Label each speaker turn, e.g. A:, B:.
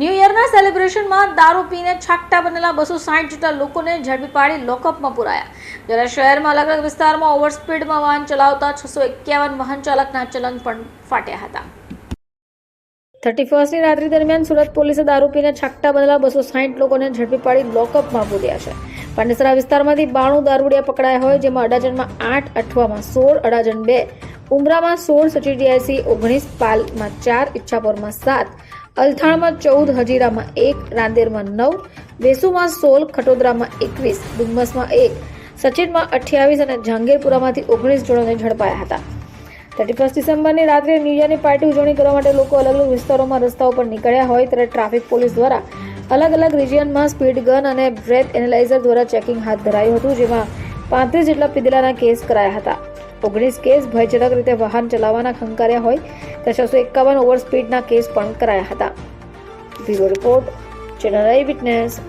A: New યરના સેલિબ્રેશનમાં દારૂ પીને છાકટા બનેલા બસો સાઠ જેટલા લોકોને ઝડપી પાડી લોકઅપમાં પુરાયા. જ્યારે શહેરમાં અલગ અલગ વિસ્તારમાં ઓવર સ્પીડમાં વાહન ચલાવતા છસો એકાવન વાહન ચાલકના ચલન પણ ફાટ્યા હતા. થર્ટી ફર્સ્ટની રાત્રિ દરમિયાન સુરત પોલીસે દારૂ પીને છાકટા બનેલા બસો સાઠ લોકોને ઝડપી પાડી લોકઅપમાં પૂર્યા છે. પાંડેસરા વિસ્તારમાંથી બાણું દારૂડિયા પકડાયા હોય, જેમાં અડાજણમાં આઠ અઠવામાં સોળ, અડાજણ બે, ઉમરામાં સોળ સચીડીઆઈસી ઓગણીસ, પાલમાં ચાર, ઈચ્છાપુરમાં સાત અલથાણમાં ચૌદ, હજીરામાં એક, રાંદેરમાં નવ, વેસુમાં સોળ, ખટોદરામાં એકવીસ ડુમ્મસમાં એક, સચિનમાં અઠ્યાવીસ અને જહાંગીરપુરામાંથી ઓગણીસ જણોને ઝડપાયા હતા. થર્ટી ફર્સ્ટ ડિસેમ્બરની રાત્રે ન્યૂ પાર્ટી ઉજવણી કરવા માટે લોકો અલગ અલગ વિસ્તારોમાં રસ્તાઓ પર નીકળ્યા હોય ત્યારે ટ્રાફિક પોલીસ દ્વારા અલગ અલગ રિજિયનમાં સ્પીડ ગન અને બ્રેથ એનાલાઇઝર દ્વારા ચેકિંગ હાથ ધરાયું હતું, જેમાં પાંત્રીસ જેટલા પીધેલાના કેસ કરાયા હતા. ઓગણીસ કેસ ભયજનક રીતે વાહન ચલાવવાના ખંકાર્યા હોય ત્યાં છસો એકાવન ઓવર સ્પીડના કેસ પણ કરાયા હતા. Bureau report, channel eyewitness